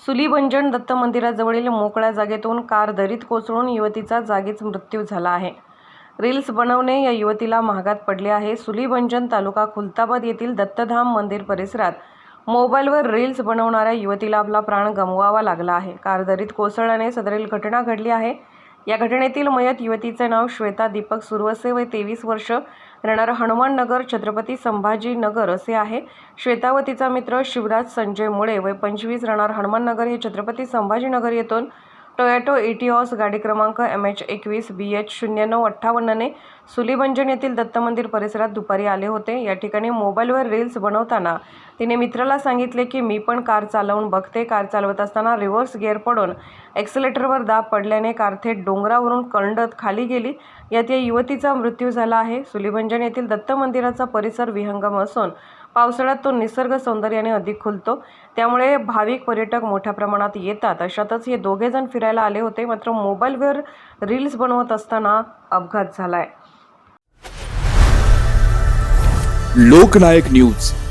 सुलीभंजन दत्त मंदिराजवळील मोकळ्या जागेतून कार दरीत कोसळून युवतीचा जागीच मृत्यू झाला आहे. रील्स बनवणे या युवतीला महागात पडले आहे. सुलीभंजन तालुका खुलताबाद येथील दत्तधाम मंदिर परिसरात मोबाईलवर रील्स बनवणाऱ्या युवतीला आपला प्राण गमवावा लागला आहे. कार दरीत कोसळल्याने सदरील घटना घडली आहे. या घटनेतील मयत युवतीचे नाव श्वेता दीपक सुरवसे व तेवीस वर्ष राहणार हनुमान नगर छत्रपती संभाजी नगर असे आहे. श्वेता व तिचा मित्र शिवराज संजय मुळे वय पंचवीस राहणार हनुमान नगर हे छत्रपती संभाजीनगर येथून टोयॅटो एटिऑस गाडी क्रमांक एम एच एकवीस बी एच शून्य नऊ अठ्ठावन्नने सुलीभंजन येथील दत्त मंदिर परिसरात दुपारी आले होते. या ठिकाणी मोबाईलवर रील्स बनवताना तिने मित्राला सांगितले की मी पण कार चालवून बघते. कार चालवत असताना रिव्हर्स गिअर पडून एक्सलेटरवर दाब पडल्याने कार थेट डोंगरावरून कळंडत खाली गेली. यात या युवतीचा मृत्यू झाला आहे. सुलीभंजन येथील दत्त मंदिराचा परिसर विहंगम असून पावसाळ्यात तो निसर्ग सौंदर्याने अधिक खुलतो. त्यामुळे भाविक पर्यटक मोठ्या प्रमाणात येतात. अशातच हे दोघेजण फिरायला आले होते. मात्र मोबाईलवर रील्स बनवत असताना अपघात झालाय. लोकनायक न्यूज.